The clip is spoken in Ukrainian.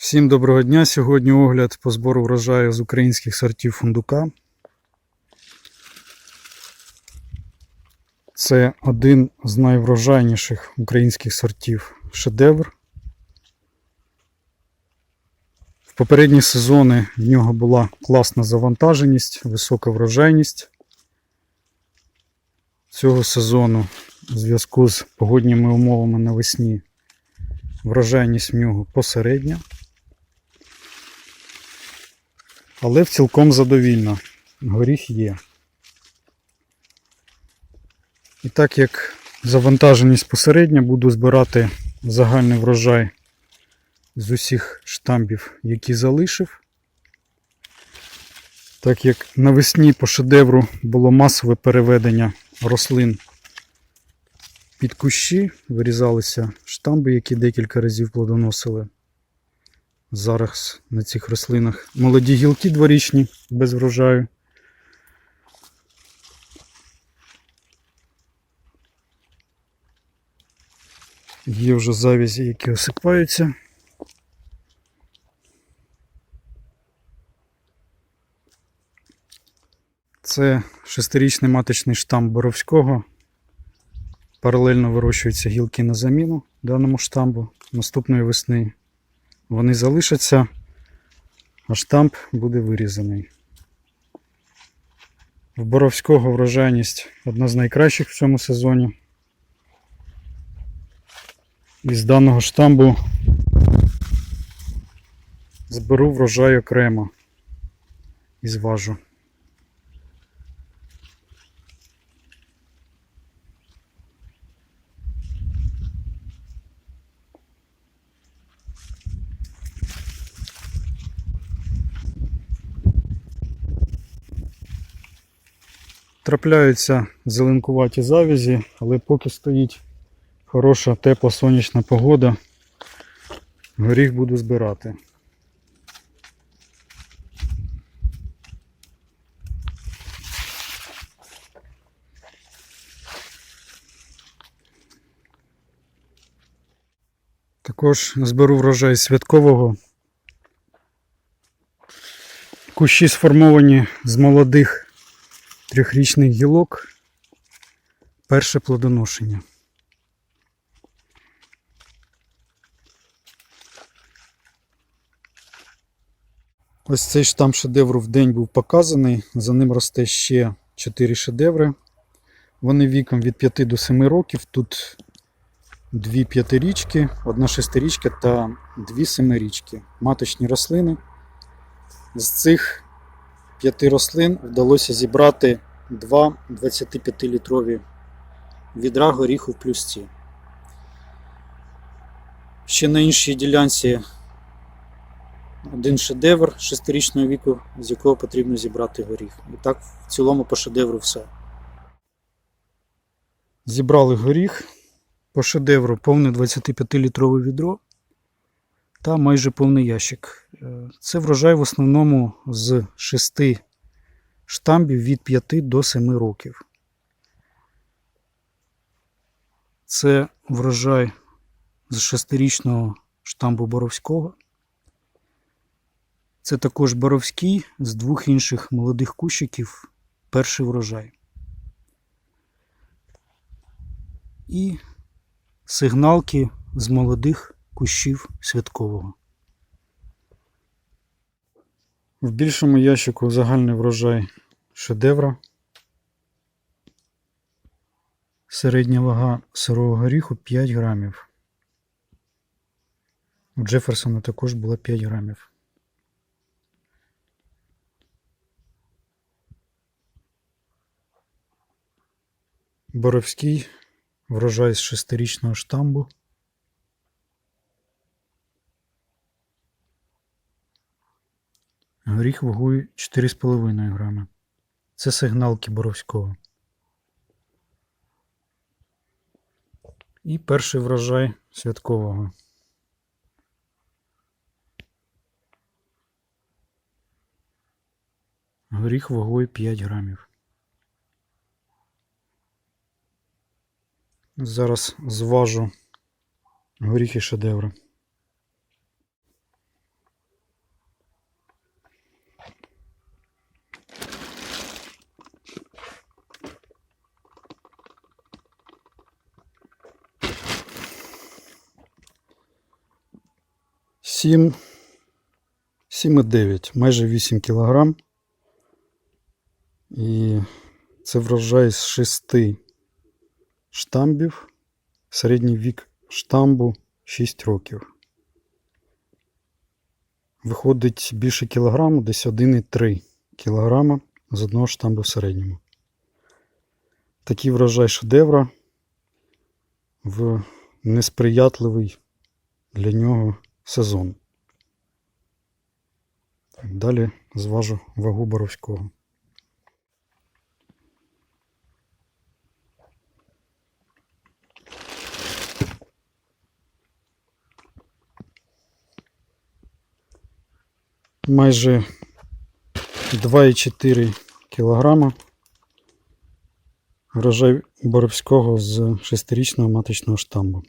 Всім доброго дня. Сьогодні огляд по збору врожаю з українських сортів фундука. Це один з найврожайніших українських сортів шедевр. В попередні сезони в нього була класна завантаженість, висока врожайність. Цього сезону в зв'язку з погодніми умовами навесні врожайність в нього посередня. Але в цілком задовільно. Горіх є. І так як завантаженість посередня, буду збирати загальний врожай з усіх штамбів, які залишив. Так як навесні по шедевру було масове переведення рослин під кущі, вирізалися штамби, які декілька разів плодоносили. Зараз на цих рослинах молоді гілки дворічні без врожаю. Є вже завязі, які осипаються. Це шестирічний маточний штамп Боровського. Паралельно вирощуються гілки на заміну даному штамбу наступної весни. Вони залишаться, а штамп буде вирізаний. В Боровського врожайність одна з найкращих в цьому сезоні. І з даного штамбу зберу врожай окремо і зважу. Трапляються зеленкуваті завязі, але поки стоїть хороша тепла сонячна погода, горіх буду збирати. Також зберу врожай святкового. Кущі сформовані з молодих трьохрічних гілок. Перше плодоношення. Ось цей штамп шедевру в день був показаний. За ним росте ще 4 шедеври. Вони віком від 5 до 7 років. Тут дві п'ятирічки, одна шестирічка та дві семирічки. Маточні рослини. З цих п'яти рослин вдалося зібрати два 25-літрові відра горіху в плюсці. Ще на іншій ділянці один шедевр шестирічного віку, з якого потрібно зібрати горіх. І так в цілому по шедевру все. Зібрали горіх. По шедевру повне 25-літрове відро та майже повний ящик. Е, Це врожай в основному з 6 штамбів від 5 до 7 років. Це врожай з 6-річного штамбу Боровського. Це також Боровський з двох інших молодих кущиків. Перший врожай. І сигналки з молодих кущів святкового. В більшому ящику загальний врожай шедевра. Середня вага сирого горіху 5 грамів. У Джеферсона також була 5 грамів. Боровський врожай з шестирічного штамбу. Горіх вагою 4,5 грами. Це сигналки Боровського. І перший врожай святкового. Горіх вагою 5 грамів. Зараз зважу горіхи шедевра. 7,9, майже 8 кг. І це врожай з 6 штамбів. Середній вік штамбу 6 років. Виходить більше кілограму, десь 1,3 кілограма з одного штамбу в середньому. Такий врожай шедевра в несприятливий для нього сезон. Далі зважу вагу боровського. Майже 2,4 кілограма. Врожай боровського з 6-річного маточного штамбу.